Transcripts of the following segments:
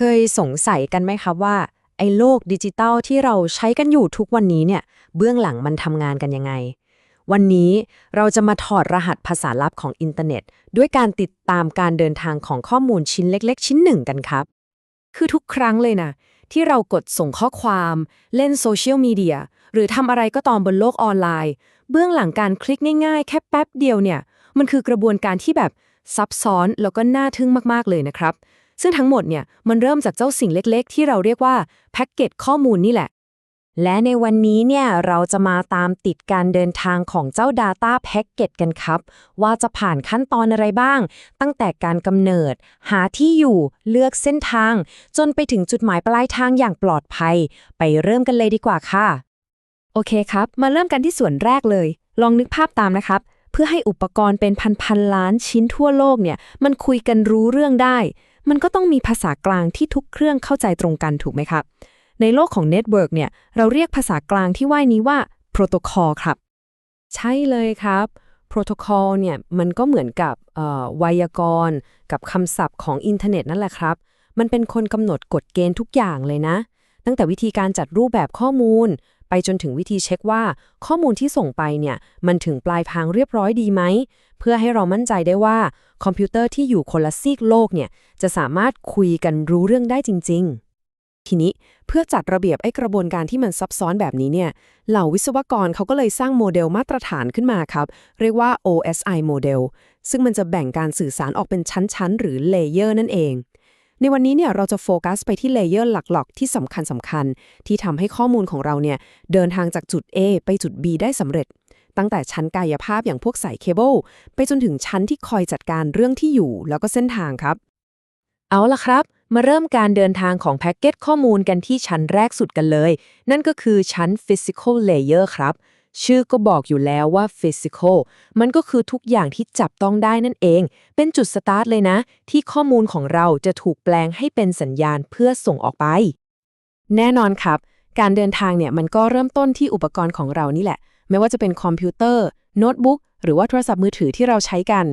เคยสงสัยกันไหมครับว่า ไอ้โลกดิจิตัลที่เราใช้กันอยู่ทุกวันนี้เนี่ย เบื้องหลังมันทำงานกันยังไง วันนี้เราจะมาถอดรหัสภาษาลับของอินเทอร์เน็ต ด้วยการติดตามการเดินทางของข้อมูลชิ้นเล็ก ๆ ชิ้นหนึ่งกันครับ คือทุกครั้งเลยนะ ที่เรากดส่งข้อความ เล่นโซเชียลมีเดียหรือทำอะไรก็ตามบนโลกออนไลน์ เบื้องหลังการคลิกง่าย ๆ แค่แป๊บเดียวเนี่ย มันคือกระบวนการที่แบบซับซ้อนแล้วก็น่าทึ่งมากๆเลยนะครับ ซึ่งทั้งหมดเนี่ยมันเริ่มจากเจ้าสิ่งเล็กๆ ที่เราเรียกว่าแพ็กเกจข้อมูลนี่แหละ และในวันนี้เนี่ยเราจะมาตามติดการเดินทางของเจ้า Data Packet กันครับ ว่าจะผ่านขั้นตอนอะไรบ้าง ตั้งแต่การกำเนิด หาที่อยู่เลือกเส้นทาง จนไปถึงจุดหมายปลายทางอย่างปลอดภัย ไปเริ่มกันเลยดีกว่าค่ะ โอเคครับ มาเริ่มกันที่ส่วนแรกเลย ลองนึกภาพตามนะครับเพื่อให้อุปกรณ์เป็นพันๆล้านชิ้นทั่วโลกเนี่ยมันคุยกันรู้เรื่องได้ มันก็ต้องมีภาษากลางที่ทุกเครื่องเข้าใจตรงกันถูกไหมครับ ในโลกของเน็ตเวิร์กเนี่ย เราเรียกภาษากลางที่ว่านี้ว่าโปรโตคอลครับ ใช่เลยครับโปรโตคอลเนี่ยมันก็เหมือนกับไวยากรณ์กับคำศัพท์ของอินเทอร์เน็ตนั่นแหละครับ มันเป็นคนกำหนดกฎเกณฑ์ทุกอย่างเลยนะ ตั้งแต่วิธีการจัดรูปแบบข้อมูล ไปจนถึงวิธีเช็คว่า ข้อมูลที่ส่งไปเนี่ยมันถึงปลายทางเรียบร้อยดีไหม เพื่อให้เรามั่นใจได้ว่า คอมพิวเตอร์ที่อยู่คนละซีกโลกเนี่ยจะสามารถคุยกันรู้เรื่องได้จริง ๆทีนี้เพื่อจัดระเบียบไอ้กระบวนการที่มันซับซ้อนแบบนี้เนี่ย เหล่าวิศวกรเขาก็เลยสร้างโมเดลมาตรฐานขึ้นมาครับ เรียกว่า OSI โมเดลซึ่งมันจะแบ่งการสื่อสารออกเป็นชั้น ๆ หรือเลเยอร์นั่นเอง ในวันนี้เนี่ยเราจะโฟกัสไปที่เลเยอร์หลักๆ ที่สำคัญสำคัญๆที่ทำให้ข้อมูลของเราเนี่ยเดินทางจากจุด A ไปจุด B ได้สำเร็จ ตั้งแต่ชั้นกายภาพอย่างพวกสายเคเบิลไปจนถึงชั้นที่คอยจัดการเรื่องที่อยู่ แล้วก็เส้นทางครับ เอาล่ะครับ มาเริ่มการเดินทางของแพ็กเกจข้อมูลกันที่ชั้นแรกสุดกันเลย นั่นก็คือชั้น Physical Layer ครับ ชื่อก็บอกอยู่แล้วว่า Physical มันก็คือทุกอย่างที่จับต้องได้นั่นเอง เป็นจุดสตาร์ทเลยนะ ที่ข้อมูลของเราจะถูกแปลงให้เป็นสัญญาณเพื่อส่งออกไป แน่นอนครับ การเดินทางเนี่ยมันก็เริ่มต้นที่อุปกรณ์ของเรานี่แหละ ไม่ว่าจะเป็นคอมพิวเตอร์ โน้ตบุ๊ก หรือว่าโทรศัพท์มือถือที่เราใช้กัน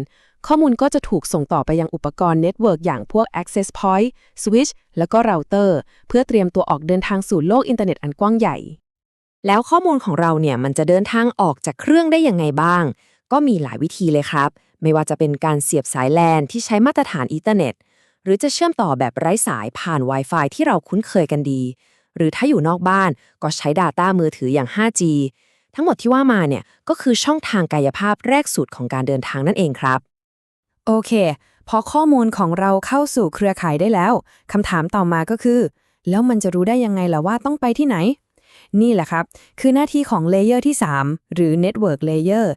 ข้อมูลก็จะถูกส่งต่อไปยังอุปกรณ์เน็ตเวิร์กอย่างพวก Access Point Switch แล้วก็เราเตอร์ เพื่อเตรียมตัวออกเดินทางสู่โลกอินเทอร์เน็ตอันกว้างใหญ่ แล้วข้อมูลของเราเนี่ยมันจะเดินทางออกจากเครื่องได้ยังไงบ้าง ก็มีหลายวิธีเลยครับ ไม่ว่าจะเป็นการเสียบสายแลนที่ใช้มาตรฐานอินเทอร์เน็ต หรือจะเชื่อมต่อแบบไร้สายผ่าน Wi-Fi ที่เราคุ้นเคยกันดี หรือถ้าอยู่นอกบ้านก็ใช้ Data มือถืออย่าง 5G ทั้งหมดที่ว่ามาเนี่ยก็คือช่องทางกายภาพแรกสุดของการเดินทางนั่นเองครับ โอเค พอข้อมูลของเราเข้าสู่เครือข่ายได้แล้วคำถามต่อมาก็คือ แล้วมันจะรู้ได้ยังไงล่ะว่าต้องไปที่ไหน นี่แหละครับ คือหน้าที่ของเลเยอร์ที่ 3 หรือ Network Layer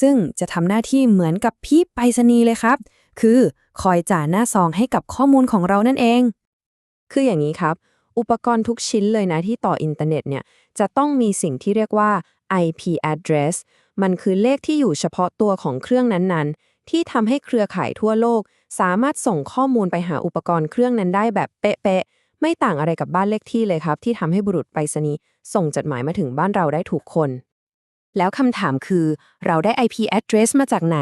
ซึ่งจะทำหน้าที่เหมือนกับพี่ไปรษณีย์เลยครับ คือคอยจ่าหน้าซองให้กับข้อมูลของเรานั่นเอง คืออย่างนี้ครับ อุปกรณ์ทุกชิ้นเลยนะที่ต่ออินเทอร์เน็ตเนี่ย จะต้องมีสิ่งที่เรียกว่า IP address มันคือเลขที่อยู่เฉพาะตัวของเครื่องนั้นๆ ที่ทำให้เครือข่ายทั่วโลก สามารถส่งข้อมูลไปหาอุปกรณ์เครื่องนั้นได้แบบเป๊ะๆ ไม่ต่างอะไรกับบ้านเลขที่เลยครับ ที่ทำให้บุรุษไปรษณีย์ส่งจดหมายมาถึงบ้านเราได้ถูกคน แล้วคำถามคือ เราได้ IP address มาจากไหน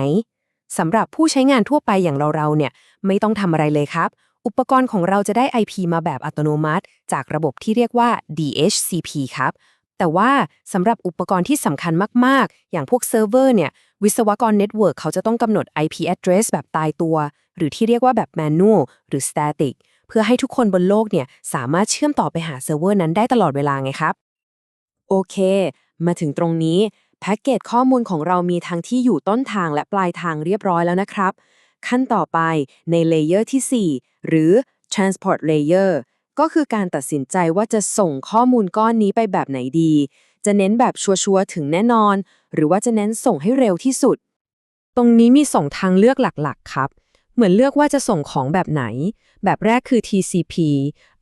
สำหรับผู้ใช้งานทั่วไปอย่างเราๆเนี่ยไม่ต้องทำอะไรเลยครับ อุปกรณ์ของเราจะได้ IP มาแบบอัตโนมัติ จากระบบที่เรียกว่า DHCP ครับ แต่ว่าสำหรับอุปกรณ์ที่สำคัญมากๆ อย่างพวกเซิร์ฟเวอร์เนี่ยวิศวกรเน็ตเวิร์กเขาจะต้องกำหนด IP address แบบตายตัว หรือที่เรียกว่าแบบ manual หรือ static เพื่อให้ทุกคนบนโลกเนี่ยสามารถเชื่อมต่อไปหาเซิร์ฟเวอร์นั้นได้ตลอดเวลาไงครับ โอเค มาถึงตรงนี้แพ็กเกจข้อมูลของเรามีทั้งที่อยู่ต้นทางและปลายทางเรียบร้อยแล้วนะครับ ขั้นต่อไปในเลเยอร์ที่ 4 หรือ transport layer ก็คือการตัดสินใจว่าจะส่งข้อมูลก้อนนี้ไปแบบไหนดี จะเน้นแบบชัวร์ๆถึงแน่นอน หรือว่าจะเน้นส่งให้เร็วที่สุด ตรงนี้มีสองทางเลือกหลักๆ ครับ เหมือนเลือกว่าจะส่งของแบบไหน แบบแรกคือ TCP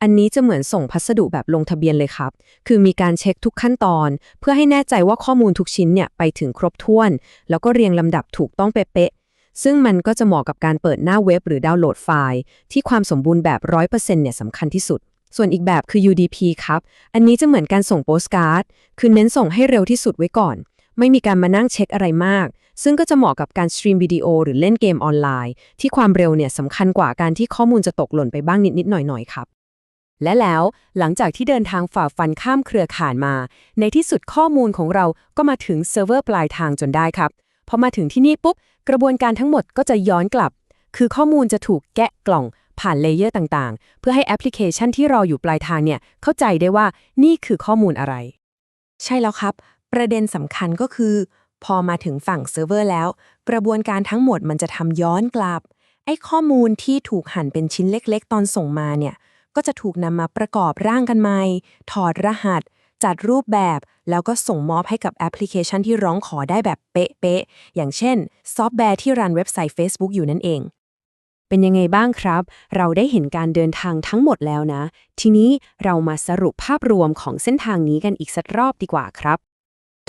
อันนี้จะเหมือนส่งพัสดุแบบลงทะเบียนเลยครับ คือมีการเช็คทุกขั้นตอน เพื่อให้แน่ใจว่าข้อมูลทุกชิ้นเนี่ยไปถึงครบถ้วน แล้วก็เรียงลำดับถูกต้องเป๊ะๆ ซึ่งมันก็จะเหมาะกับการเปิดหน้าเว็บหรือดาวน์โหลดไฟล์ ที่ความสมบูรณ์แบบ 100%เนี่ยสำคัญที่สุด ส่วนอีกแบบคือ UDP ครับ อันนี้จะเหมือนการส่งโปสการ์ด คือเน้นส่งให้เร็วที่สุดไว้ก่อน ไม่มีการมานั่งเช็คอะไรมาก ซึ่งก็จะเหมาะกับการสตรีมวิดีโอหรือเล่นเกมออนไลน์ ที่ความเร็วเนี่ยสำคัญกว่าการที่ข้อมูลจะตกหล่นไปบ้างนิดๆหน่อยๆครับ และแล้วหลังจากที่เดินทางฝ่าฟันข้ามเครือข่ายมา ในที่สุดข้อมูลของเราก็มาถึงเซิร์ฟเวอร์ปลายทางจนได้ครับพอมาถึงที่นี่ปุ๊บกระบวนการทั้งหมดก็จะย้อนกลับ คือข้อมูลจะถูกแกะกล่องผ่านเลเยอร์ต่างๆ เพื่อให้แอปพลิเคชันที่รออยู่ปลายทางเนี่ยเข้าใจได้ว่านี่คือข้อมูลอะไร ใช่แล้วครับ ประเด็นสำคัญก็คือ พอมาถึงฝั่งเซิร์ฟเวอร์แล้ว กระบวนการทั้งหมดมันจะทำย้อนกลับ ไอ้ข้อมูลที่ถูกหั่นเป็นชิ้นเล็กๆ ตอนส่งมาเนี่ย ก็จะถูกนำมาประกอบร่างกันใหม่ ถอดรหัส จัดรูปแบบ แล้วก็ส่งมอบให้กับแอปพลิเคชันที่ร้องขอได้แบบเป๊ะๆ อย่างเช่น ซอฟต์แวร์ที่รันเว็บไซต์ Facebook อยู่นั่นเองเป็นยังไงบ้างครับ เราได้เห็นการเดินทางทั้งหมดแล้วนะ ทีนี้เรามาสรุปภาพรวมของเส้นทางนี้กันอีกสักรอบดีกว่าครับ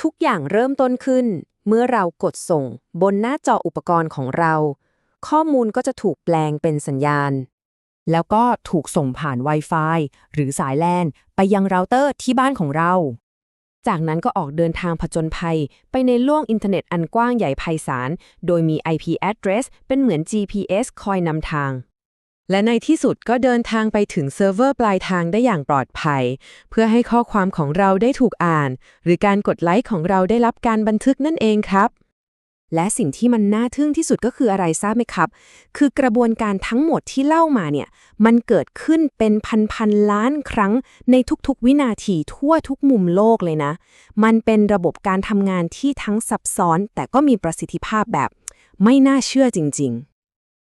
ทุกอย่างเริ่มต้นขึ้น เมื่อเรากดส่ง บนหน้าจออุปกรณ์ของเรา ข้อมูลก็จะถูกแปลงเป็นสัญญาณ แล้วก็ถูกส่งผ่าน Wi-Fi หรือสายแลนไปยังเราเตอร์ที่บ้านของเรา จากนั้นก็ออกเดินทางผจญภัย ไปในโลกอินเทอร์เน็ตอันกว้างใหญ่ไพศาล โดยมี IP address เป็นเหมือน GPS คอยนำทาง และในที่สุดก็เดินทางไปถึงเซิร์ฟเวอร์ปลายทางได้อย่างปลอดภัย เพื่อให้ข้อความของเราได้ถูกอ่าน หรือการกดไลค์ของเราได้รับการบันทึกนั่นเองครับ และสิ่งที่มันน่าทึ่งที่สุดก็คืออะไรทราบไหมครับ คือกระบวนการทั้งหมดที่เล่ามาเนี่ย มันเกิดขึ้นเป็นพันๆล้านครั้งในทุกๆ วินาทีทั่วทุกมุมโลกเลยนะ มันเป็นระบบการทำงานที่ทั้งซับซ้อน แต่ก็มีประสิทธิภาพแบบ ไม่น่าเชื่อจริง ๆ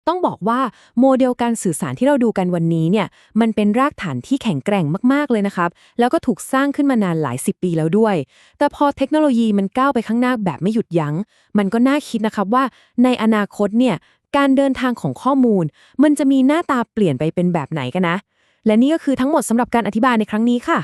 ต้องบอกว่าโมเดลการสื่อสารที่เราดูกันวันนี้เนี่ยมันเป็นรากฐานที่แข็งแกร่งมากๆเลยนะครับ แล้วก็ถูกสร้างขึ้นมานานหลายสิบปีแล้วด้วย แต่พอเทคโนโลยีมันก้าวไปข้างหน้าแบบไม่หยุดยัง้ง มันก็น่าคิดนะครับว่าในอนาคตเนี่ยการเดินทางของข้อมูล มันจะมีหน้าตาเปลี่ยนไปเป็นแบบไหนกันนะ และนี่ก็คือทั้งหมดสำหรับการอธิบายในครั้งนี้ค่ะ